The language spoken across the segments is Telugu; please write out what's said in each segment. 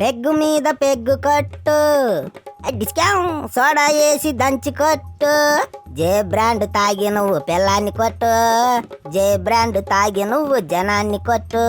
పెగ్గు మీద పెగ్గు కట్టు. డిస్కాం సోడా వేసి దంచి కొట్టు. జే బ్రాండ్ తాగి నువ్వు పిల్లాన్ని కొట్టు. జే బ్రాండ్ తాగి నువ్వు జనాన్ని కొట్టు.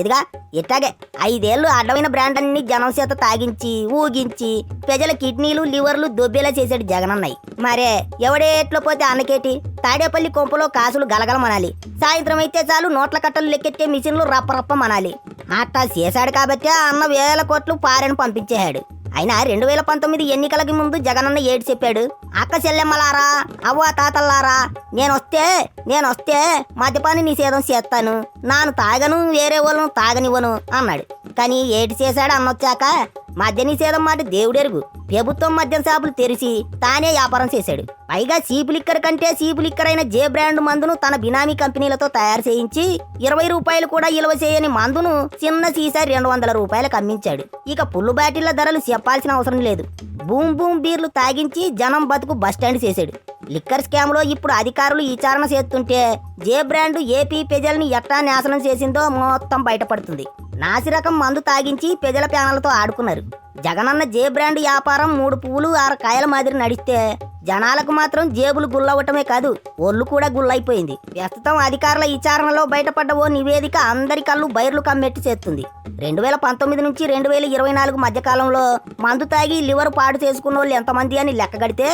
ఇదిగా ఇట్లాగే ఐదేళ్ళు అడ్డమైన బ్రాండ్ అన్ని జనం చేత తాగించి ఊగించి ప్రజల కిడ్నీలు లివర్లు దొబ్బేలా చేసాడు జగనన్నయ్య. మరే ఎవడేట్లో పోతే అన్నకేటి తాడేపల్లి కొంపలో కాసులు గలగలమనాలి. సాయంత్రం అయితే చాలు నోట్ల కట్టలు లెక్కెట్టే మిషన్లు రప్పరప్ప మనాలి. అట్టా చేశాడు కాబట్టి ఆ అన్న వేల కోట్లు పారెను పంపించేశాడు. అయినా రెండు వేల పంతొమ్మిది ఎన్నికలకి ముందు జగనన్న ఏడు చెప్పాడు అక్క చెల్లెమ్మలారా అవ్వ తాతల్లారా నేనొస్తే నేనొస్తే మద్యపాన్ని నిషేధం చేస్తాను. నాను తాగను వేరే వాళ్ళను తాగనివ్వను అన్నాడు. కానీ ఏటి చేశాడు అన్నొచ్చాక మద్య నిషేధం మాట దేవుడెరుగు. ప్రభుత్వం మద్యం షాపులు తెరిచి తానే వ్యాపారం చేశాడు. పైగా సీపు లిక్కర్ కంటే సీపు లిక్కర్ అయిన జే బ్రాండ్ మందును తన బినామీ కంపెనీలతో తయారు చేయించి ఇరవై రూపాయలు కూడా ఇలువ చేయని మందును చిన్న సీసా రెండు వందల రూపాయలకు అమ్మించాడు. ఇక పుల్లు బాటిళ్ళ ధరలు చెప్పాల్సిన అవసరం లేదు. బూమ్ బూమ్ బీర్లు తాగించి జనం బతుకు బస్టాండ్ చేశాడు. లిక్కర్ స్కామ్లో ఇప్పుడు అధికారులు విచారణ చేస్తుంటే జే బ్రాండ్ ఏపీ ప్రజల్ని ఎట్టా నాశనం చేసిందో మొత్తం బయటపడుతుంది. నాసిరకం మందు తాగించి ప్రజల ప్యానలతో ఆడుకున్నారు. జగనన్న జే బ్రాండ్ వ్యాపారం మూడు పువ్వులు ఆరు కాయల మాదిరి నడిస్తే జనాలకు మాత్రం జేబులు గుల్లవటమే కాదు ఒళ్ళు కూడా గుల్లైపోయింది. ప్రస్తుతం అధికారుల విచారణలో బయటపడ్డ ఓ నివేదిక అందరి కళ్ళు బైర్లు కమ్మెట్టి చేస్తుంది. రెండు వేల పంతొమ్మిది నుంచి రెండు వేల ఇరవై నాలుగు మధ్యకాలంలో మందు తాగి లివర్ పాడు చేసుకున్న వాళ్ళు ఎంతమంది అని లెక్కగడితే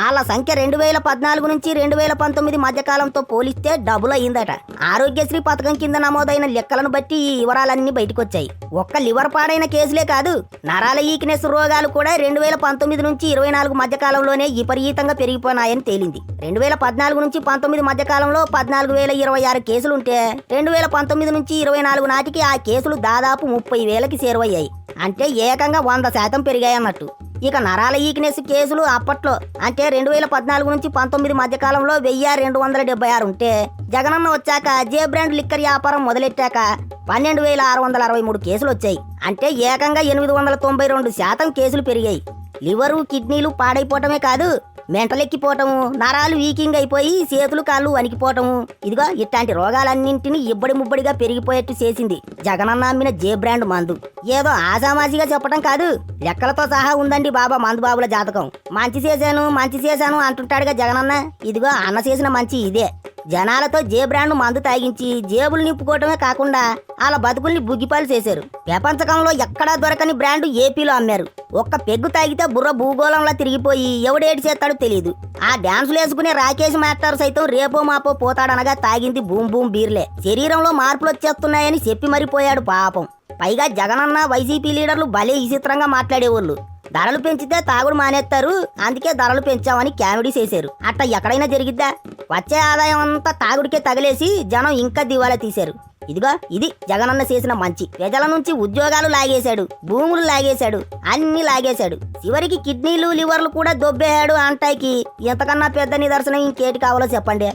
వాళ్ళ సంఖ్య రెండు వేల పద్నాలుగు నుంచి రెండు వేల పంతొమ్మిది మధ్యకాలంతో పోలిస్తే డబుల్ అయ్యిందట. ఆరోగ్యశ్రీ పథకం కింద నమోదైన లెక్కలను బట్టి ఈ వివరాలన్నీ బయటకొచ్చాయి. ఒక్క లివర్ పాడైన కేసులే కాదు నరాల ఈక్నెస్ రోగాలు కూడా రెండు వేల పంతొమ్మిది నుంచి ఇరవై నాలుగు మధ్యకాలంలోనే విపరీతంగా పెరిగిపోయినాయని తేలింది. రెండు వేల పద్నాలుగు నుంచి పంతొమ్మిది మధ్యకాలంలో పద్నాలుగు వేల ఇరవై ఆరు కేసులుంటే రెండు వేల పంతొమ్మిది నుంచి ఇరవై నాలుగు నాటికి ఆ కేసులు దాదాపు ముప్పై వేలకి చేరువయ్యాయి. అంటే ఏకంగా వంద శాతం పెరిగాయన్నట్టు. ఇక నరాల ఈక్నెస్ కేసులు అప్పట్లో అంటే రెండు వేల పద్నాలుగు నుంచి పంతొమ్మిది మధ్యకాలంలో వెయ్యి రెండు వందల డెబ్బై ఆరు ఉంటే జగనన్న వచ్చాక జే బ్రాండ్ లిక్కర్ వ్యాపారం మొదలెట్టాక పన్నెండు వేల ఆరు వందల అరవై మూడు కేసులు వచ్చాయి అంటే ఏకంగా ఎనిమిది వందల తొంభై రెండు శాతం కేసులు పెరిగాయి. లివరు కిడ్నీలు పాడైపోవటమే కాదు మెంటలెక్కిపోవటము నరాలు వీకింగ్ అయిపోయి చేతులు కాళ్ళు వణికిపోవటము. ఇదిగో ఇట్లాంటి రోగాలన్నింటినీ ఇబ్బడి ముబ్బడిగా పెరిగిపోయేట్టు చేసింది జగనన్న అమ్మిన జే బ్రాండ్ మందు. ఏదో ఆజామాజీగా చెప్పటం కాదు లెక్కలతో సహా ఉందండి బాబా మందు బాబుల జాతకం. మంచి చేశాను మంచి చేశాను అంటుంటాడుగా జగనన్న. ఇదిగో అన్న చేసిన మంచి ఇదే. జనాలతో జే బ్రాండ్ మందు తాగించి జేబులు నింపుకోవటమే కాకుండా వాళ్ళ బతుకుల్ని బుగ్గిపాలు చేశారు. ప్రపంచకంలో ఎక్కడా దొరకని బ్రాండ్ ఏపీలో అమ్మారు. ఒక్క పెగ్గు తాగితే బుర్ర భూగోళంలో తిరిగిపోయి ఎవడేటి చేస్తాడో తెలియదు ఆ డ్యాన్సులు వేసుకునే రాకేష్ మాస్టర్ సైతం రేపో మాపో పోతాడనగా తాగింది బూమ్ బూమ్ బీర్లే. శరీరంలో మార్పులు వచ్చేస్తున్నాయని చెప్పి మరిపోయాడు పాపం. పైగా జగనన్న వైసీపీ లీడర్లు భలే విచిత్రంగా మాట్లాడేవాళ్ళు. ధరలు పెంచితే తాగుడు మానేస్తారు అందుకే ధరలు పెంచామని కామెడీ చేశారు. అట్ట ఎక్కడైనా జరిగిద్దా? వచ్చే ఆదాయం అంతా తాగుడికే తగిలేసి జనం ఇంకా దివాలా తీశారు. ఇదిగో ఇది జగనన్న చేసిన మంచి. ప్రజల నుంచి ఉద్యోగాలు లాగేశాడు భూములు లాగేశాడు అన్ని లాగేశాడు. చివరికి కిడ్నీలు లివర్లు కూడా దొబ్బేశాడు అంటాయికి. ఎంతకన్నా పెద్ద నిదర్శనం ఇంకేటి కావాలో చెప్పండి.